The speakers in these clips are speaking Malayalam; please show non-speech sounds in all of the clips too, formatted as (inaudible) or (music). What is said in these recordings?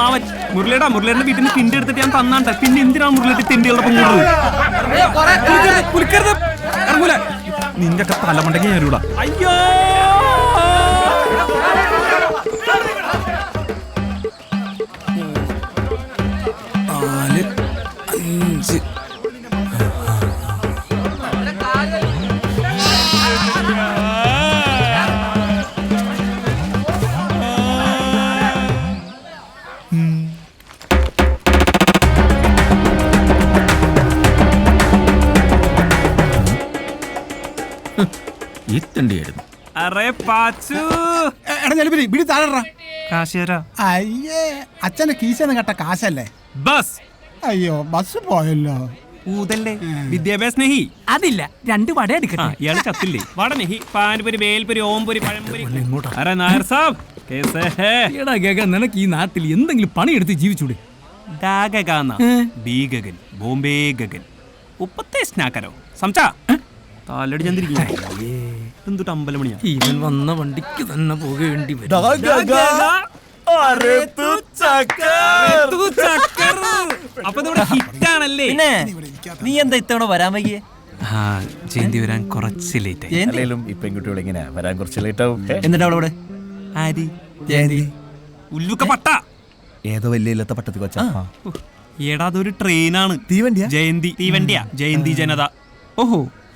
അമ്മാവൻ മുരളിയുടെ മുരളിയുടെ വീട്ടിൽ നിന്ന് തിണ്ടി എടുത്തിട്ട് ഞാൻ തന്നാണ്ട. പിന്നെ എന്തിനാണ് മുരളിയുടെ തിണ്ടികളുടെ ഇറങ്ങൂല. നിന്റെ ഒക്കെ തലമുണ്ടെങ്കിൽ ഞാൻ വരൂടാ അയ്യോ! നാല് അഞ്ച്. ഈ തണ്ടിയായിരുന്നു അറേ പാച്ചു. എടാ കാശിയരാ. അയ്യേ അച്ഛന്റെ കീശന്ന് കേട്ട കാശല്ലേ? ബസ്. അയ്യോ ബസ് പോയല്ലോ. ഊതല്ലേ? വിദ്യാഭ്യാസ നെഹി അതില്ല രണ്ട് വട എടുക്കണം എടുക്കട്ടെ. ഇയാൾ ചത്തില്ലേ? വട നെഹി പാൻപുരി വേൽപുരി ഓംപുരി പഴംപുരി. നായർ സാബ്. കേസേ ഹേ. എടാ ഗഗ നിനക്ക് ഈ നാട്ടിൽ എന്തെങ്കിലും പണിയെടുത്ത് ജീവിച്ചൂടെ? ബി ഗഗൻ ബോംബെ ഗഗൻ. ഉപ്പത്തെ സ്നാക്കരോ? സംചാ താലടി ചന്ദ്രിക്കും (laughs) എന്തുട്ട് അമ്പലമണിയാ? ഇവൻ വന്ന വണ്ടിക്ക് തന്നെ പോകേണ്ടി വരും. അപ്പൊ ഇവിടെ ഹിറ്റ് ആണല്ലേ നീ എന്താ ഇത്തവണ വരാൻ വൈകിയേ? ആ ജയന്തി വരാൻ കുറച്ച് ലേറ്റ് ആയി. ഈ പെൺകുട്ടികൾ ഇങ്ങനെ വരാൻ കുറച്ച് ലേറ്റ് ആവും. എന്നിട്ട് അവിടെ ആരി? ജയന്തി. ഉല്ലുക്ക പട്ട. ഏതോ വലിയ ഇല്ലാത്ത പട്ടത്തി കൊച്ചാ. എടാ അതൊരു ട്രെയിനാണ് തീവണ്ടിയാ? ജയന്തി തീവണ്ടിയാ. ജയന്തി ജനത. ഓഹോ.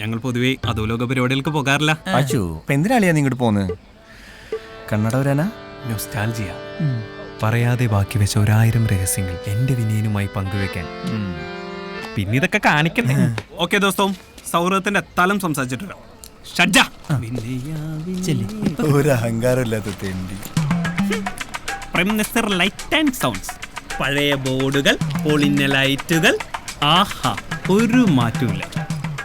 ഞങ്ങൾ പൊതുവേ അധോലോക പരിപാടികൾക്ക് പോകാറില്ല. അച്ചു ഇപ്പൊ എന്തിനാളിയാ നീ ഇങ്ങോട്ട് പോന്ന്? കണ്ണടവരാനാ? നൊസ്റ്റാൾജിയ പറയാതെ ബാക്കി വെച്ച ഒരായിരം രഹസ്യങ്ങൾ എന്റെ വിനയനുമായി പങ്കുവെക്കാൻ. പിന്നെ ഇതൊക്കെ കാണിക്കണ്ടേ ഓക്കെ ദോസ്തവും സൗഹൃദത്തിന്റെ തലം സംസാരിച്ചിട്ടുണ്ടോ ഷഡ്ജ. ഒരു അഹങ്കാരമില്ലാത്ത തെണ്ടി. പ്രൈം ലൈറ്റ് ആൻഡ് സൗണ്ട്സ് പഴയ ബോർഡുകൾ പൊളിഞ്ഞ ലൈറ്റുകൾ ആഹാ ഒരു മാറ്റമില്ല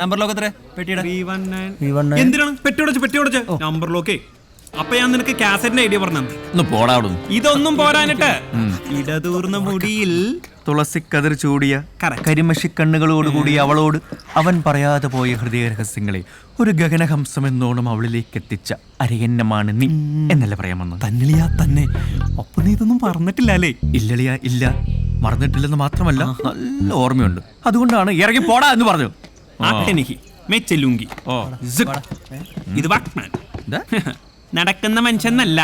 നമ്പർ ലോക്ക് എത്ര പെട്ടിയുടെ? എന്തിനാണ്? പെട്ടിയുടച്ച് പെട്ടിയുടച്ച് നമ്പർ ലോക്കേ അപ്പൊ ഞാൻ നിനക്ക് കാസറ്റിന്റെ ഐഡിയ പറഞ്ഞു ഒന്ന് പോടാ ഇതൊന്നും പോരാനിട്ട് ഇടതൂർന്ന മുടിയിൽ തുളസിക്കതിർ ചൂടിയ Correct. കരിമഷി കണ്ണുകളോടുകൂടി അവളോട് അവൻ പറയാതെ പോയ ഹൃദയ രഹസ്യങ്ങളെ ഒരു ഗഗനഹംസം എന്നോണം അവളിലേക്ക് എത്തിച്ച അരയന്നമാണ് നീ എന്നല്ല പറയാമെന്ന് തന്നിളിയാ തന്നെ. അപ്പൊ നീ ഇതൊന്നും പറഞ്ഞിട്ടില്ല അല്ലേ? ഇല്ലളിയ ഇല്ല. മറന്നിട്ടില്ലെന്ന് മാത്രമല്ല നല്ല ഓർമ്മയുണ്ട്. അതുകൊണ്ടാണ് ഇറങ്ങി പോടാ എന്ന് പറഞ്ഞു സിക്. ഇത് വാക്മാൻ? നടക്കുന്ന മനുഷ്യന്നല്ല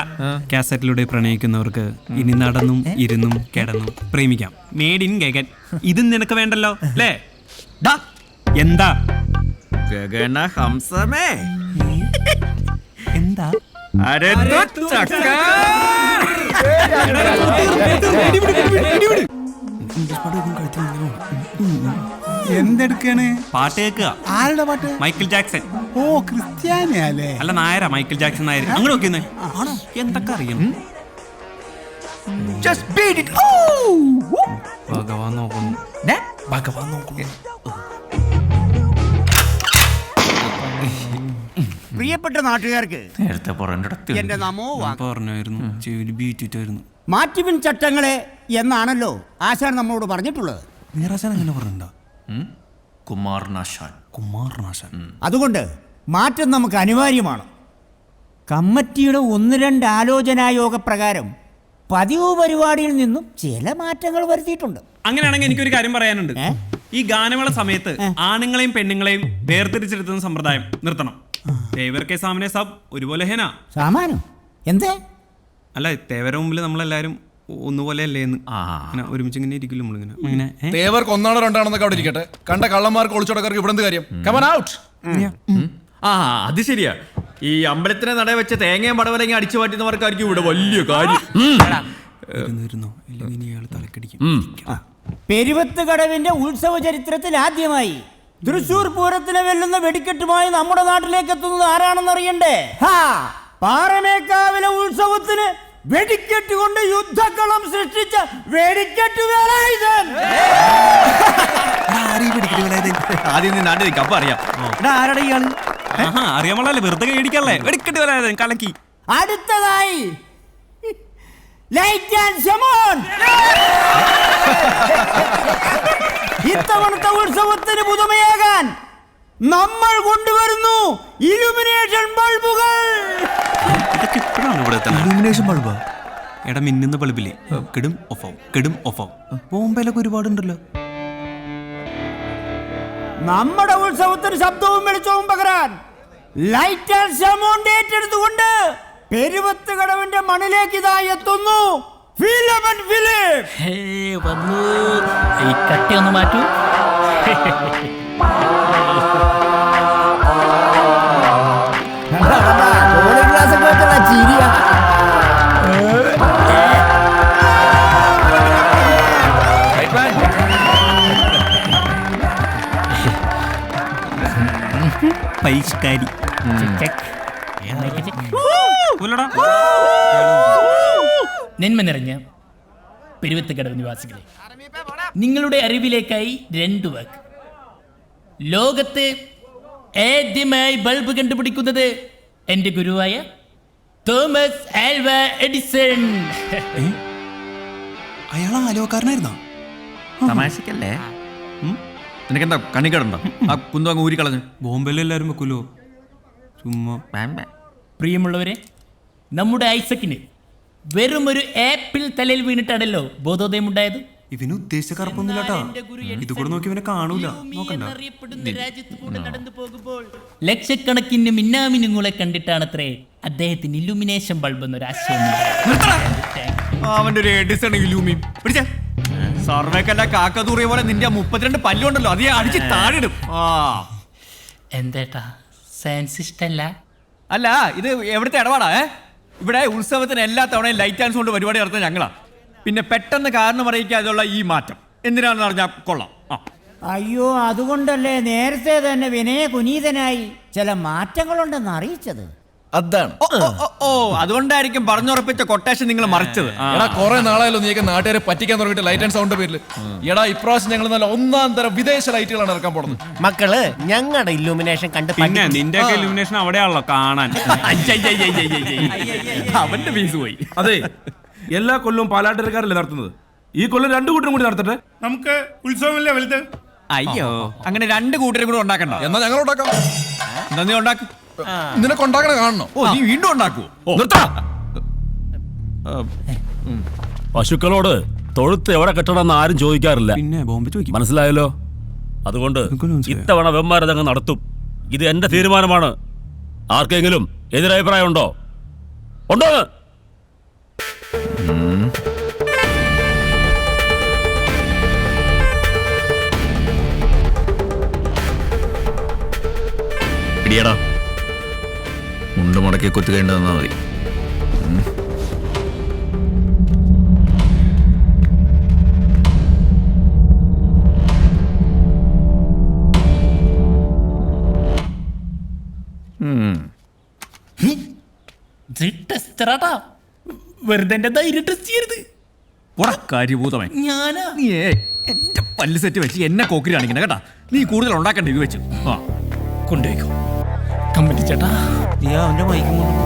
കാസറ്റിലൂടെ പ്രണയിക്കുന്നവർക്ക് ഇനി നടന്നും ഇരുന്നും കിടന്നും പ്രേമിക്കാം മേഡ് ഇൻ ഗഗൻ ഇതും നിനക്ക് വേണ്ടല്ലോ അല്ലേ ഡാ, എന്താ ഗഗനഹംസമേ എന്താ അരത്തു ചക്ക. എന്തെടുക്കാണ്? പാട്ട് കേൾക്കുക. ആരുടെ പാട്ട്? Michael Jackson. ഓ ക്രിസ്ത്യാനിയല്ലേ അല്ല? നായരാ മൈക്കിൾ ജാക്സൺ നായർ അങ്ങനെ നോക്കിയെന്നേ. ആണോ? എന്തൊക്കെ അറിയും? Just beat it. Oh! ഭഗവാൻ നോക്കുന്നു. ദേ, ഭഗവാൻ നോക്കുന്നു. പ്രിയപ്പെട്ട നാട്ടുകാർക്ക് നേരത്തെ പറയണ്ടടത്ത് എന്റെ നമോ ഞാൻ പറഞ്ഞായിരുന്നു ചെവിൽ ബീറ്റിട്ടായിരുന്നു മാറ്റിവിൻ ചട്ടങ്ങളെ എന്നാണല്ലോ ആശാൻ നമ്മളോട് പറഞ്ഞിട്ടുള്ളത്. നീറാശാൻ അങ്ങനെ പറഞ്ഞിട്ടുണ്ടോ? കുമാരനാശാൻ അതുകൊണ്ട് മാറ്റം നമുക്ക് അനിവാര്യമാണ്. കമ്മിറ്റിയുടെ ഒന്ന് രണ്ട് ആലോചനായോഗ പ്രകാരം പതിവ് പരിപാടിയിൽ നിന്നും ചില മാറ്റങ്ങൾ വരുത്തിയിട്ടുണ്ട്. അങ്ങനെയാണെങ്കിൽ എനിക്കൊരു കാര്യം പറയാനുണ്ട്. ഈ ഗാനമേള സമയത്ത് ആണുങ്ങളെയും പെണ്ണുങ്ങളെയും വേർതിരിച്ചെടുത്തുന്ന സമ്പ്രദായം നിർത്തണം. തേവർ കെ സാമനെ സബ് ഒരുപോലെ ഹേന. സാമാനം. എന്തേ? അല്ല തേവര മുമ്പിൽ നമ്മളെല്ലാരും ഒന്നുപോലെ അല്ലേ എന്ന് അങ്ങനെ ഒരുമിച്ച് ഇങ്ങനെ ഇരിക്കില്ല നമ്മളിങ്ങനെ. ഇങ്ങനെ ഏ? തേവർക്ക് ഒന്നാണോ രണ്ടാണെന്നൊക്കെ അവിടെ ഇരിക്കട്ടെ. കണ്ട കള്ളന്മാർക്ക് ഒളിച്ചോടക്കാർക്ക് ഇവിടെ എന്ത് കാര്യം? കമൻ ഔട്ട് ആ അത് ശരിയാ. ഈ അമ്പലത്തിനെ നട വെച്ച തേങ്ങയും പടവലങ്ങി അടിച്ചു മാറ്റുന്നവർക്കായിരിക്കും ഇവിടെ വലിയ കാര്യം. ഇരുന്നോ, ഇരുന്നോ. ഇല്ലെങ്കിൽ ഇനി അയാൾ തലക്കടിക്കും. പെരുവത്ത് കടവിന്റെ ഉത്സവ ചരിത്രത്തിൽ ആദ്യമായി തൃശൂർ പൂരത്തിനെ വെല്ലുന്ന വെടിക്കെട്ടുമായി നമ്മുടെ നാട്ടിലേക്ക് എത്തുന്നത് ആരാണെന്ന് അറിയണ്ടേ ഹാ പാറമേക്കാവിലെ ഉത്സവത്തിന് വെടിക്കെട്ട് കൊണ്ട് യുദ്ധക്കളം സൃഷ്ടിച്ച വെടിക്കെട്ട് വേലായുധൻ ആദ്യം നീ നാട്ടിൽ നിൽക്കാം അപ്പൊ അറിയാം. എടാ ആരടാ ഇയാൾ? ആഹാ അറിയാൻ വെറുതെ വെടിക്കെട്ട് കലക്കി. അടുത്തതായി. ലൈറ്റ് ആൻഡ് ഷമോൺ ഇത്തവണത്തെ ഉത്സവത്തിന് പുതുമയാകാൻ നമ്മൾ കൊണ്ടുവരുന്നു ഇലുമിനേഷൻ ബൾബുകൾ. ഇതൊക്കെ ഇപ്പോഴാണ് ഇവിടെ ഇലുമിനേഷൻ ബൾബാ എടാ മിന്നുന്ന ബൾബില്ലേ കെടും ഓഫ് ആവും കെടും ഓഫ് ആവും ബോംബെയിലൊക്കെ ഒരുപാടുണ്ടല്ലോ. നമ്മുടെ ഉത്സവത്തിന് ശബ്ദവും വെളിച്ചവും പകരാൻ ലൈറ്റ് ആൻഡ് ഷമോൺ ഏറ്റെടുത്തുകൊണ്ട് പെരുവത്ത് കടവിന്റെ മണിലേക്ക് ഇതാ എത്തുന്നു വന്നു. ഈ കട്ടി ഒന്ന് മാറ്റൂ. ചിരിയാ പരിഷ്കാരി നിന്മ നിറഞ്ഞ പെരുവത്തുകടവ് നിവാസികളെ നിങ്ങളുടെ അറിവിലേക്കായി രണ്ട് വാക്ക്. ലോകത്ത് ആദ്യമായി ബൾബ് കണ്ടുപിടിക്കുന്നത് എന്റെ ഗുരുവായ തോമസ് ആൽവ എഡിസൺ. അയാൾ ആലോകാരനായിരുന്നോ? തമാശക്കല്ലേ? നിനക്കെന്താ കണിക്കടുണ്ടോ ആ കുന്തു അങ്ങ് ഊരിക്കളഞ്ഞു ബോംബെയിൽ എല്ലാരും വെക്കൂലോ ചുമ്മാ. പ്രിയമുള്ളവരെ നമ്മുടെ ഐസക്കിന് വെറും ഒരു ആപ്പിൾ തലയിൽ വീണിട്ടാണല്ലോ ബോധോദയം ഉണ്ടായത് ഇവന് ഉദ്ദേശിച്ച കറുപ്പൊന്നുമില്ലാട്ടാ. ഇത് കൂടെ നോക്കി ഇവനെ കാണൂല. നോക്കണ്ട. ലക്ഷക്കണക്കിന് മിന്നാമിനുങ്ങളെ കണ്ടിട്ടാണത്രേ അദ്ദേഹത്തിന് ഇലുമിനേഷൻ ബൾബ് എന്നൊരു ആശയം ഉണ്ടായത്. അവന്റെ ഒരു എഡിസൺ ഇലൂമി പിടിച്ചേ. സർവേക്കല്ല കാക്കതൂറിയ പോലെ നിന്റെ മുപ്പത്തിരണ്ട് പല്ലുണ്ടല്ലോ. അത് അടിച്ച് താഴെടും. ആ. എന്തേട്ടാ? സയൻസ് ഇഷ്ടല്ല? അല്ല ഇത് എവിടുത്തെ ഇടപാടാ ഏ? ഇവിടെ ഉത്സവത്തിന് എല്ലാ തവണയും ലൈറ്റ് ആൻഡ് കൊണ്ട് പരിപാടി നടത്തുന്ന ഞങ്ങളാ. പിന്നെ പെട്ടെന്ന് കാരണം അറിയിക്കാതെയുള്ള ഈ മാറ്റം. എന്തിനാണെന്ന് പറഞ്ഞാൽ കൊള്ളാം. ആ. അയ്യോ അതുകൊണ്ടല്ലേ നേരത്തെ തന്നെ വിനയ കുനീതനായി ചില മാറ്റങ്ങളുണ്ടെന്ന് അറിയിച്ചത്? അതാണ്. ഓ, ഓ, ഓ, ഓ അതുകൊണ്ടായിരിക്കും പറഞ്ഞുറപ്പിച്ച കൊട്ടേഷൻ നിങ്ങൾ മറിച്ചത്. ആ. എടാ കുറെ നാളായാലും നീയൊക്കെ നാട്ടുകാരെ പറ്റിക്കാൻ തുടങ്ങിയിട്ട് ലൈറ്റ് ആൻഡ് സൗണ്ട് പേരിൽ എടാ ഇപ്രാവശ്യം ഞങ്ങൾ നല്ല ഒന്നാം തരം വിദേശ ലൈറ്റുകളാണ് ഇറക്കാൻ പോകുന്നത് മക്കൾ ഞങ്ങളുടെ ഇല്ലുമിനേഷൻ കണ്ട് പിന്നെ നിന്റെ ഒക്കെ ഇലുമിനേഷൻ അവിടെയാണല്ലോ കാണാൻ. അയ്യയ്യയ്യയ്യയ്യയ്യ. അവന്റെ ഫീസ് പോയി അതെ എല്ലാ കൊല്ലവും പാലാട്ടരക്കാരല്ലേ നടത്തുന്നത്? ഈ കൊല്ലം രണ്ടു കൂട്ടരും കൂടി നടത്തട്ടെ? നമുക്ക് ഉത്സവമല്ലേ വലുത്? അയ്യോ അങ്ങനെ രണ്ട് കൂട്ടരും കൂടെ ഉണ്ടാക്കണ്ട. എന്നാ ഞങ്ങൾ ഉണ്ടാക്കാം. എന്നാ നീ ഉണ്ടാക്കും. നിനക്ക് ഉണ്ടാക്കണ കാണണോ. ഓ നീ വീണ്ടും ഉണ്ടാക്കുവോ? ഓ. പശുക്കളോട് തൊഴുത്ത് എവിടെ കെട്ടണമെന്ന് ആരും ചോദിക്കാറില്ല. പിന്നെ ബോംബെ ചോദിക്കും. മനസ്സിലായല്ലോ? അതുകൊണ്ട്. ഇത്തവണ വെമ്മാരതങ്ങ് നടത്തും. ഇത് എന്റെ തീരുമാനമാണ്. ആർക്കെങ്കിലും എതിരഭിപ്രായം ഉണ്ടോ ഉണ്ടോ? ഇടിയടാ. മുണ്ട് മുടക്കി കുത്തുകേണ്ടി തന്നാൽ മതി ടെസ്റ്ററാട്ടാ വെറുതെ എന്റെ ധൈര്യം ടെസ്റ്റ് ചെയ്യരുത്. പോടാ കാര്യഭൂതമേ. ഞാനാ? നീ എന്റെ പല്ല് സെറ്റ് വെച്ച് എന്നെ കോക്കിരി കാണിക്കണ കേട്ടാ? നീ കൂടുതൽ ഉണ്ടാക്കണ്ട ഇത് വെച്ച്? ആ. കൊണ്ടുപോയിക്കോ. കമ്മിറ്റി ചേട്ടാ. നീ അവന്റെ മൈക്കും കൊണ്ട്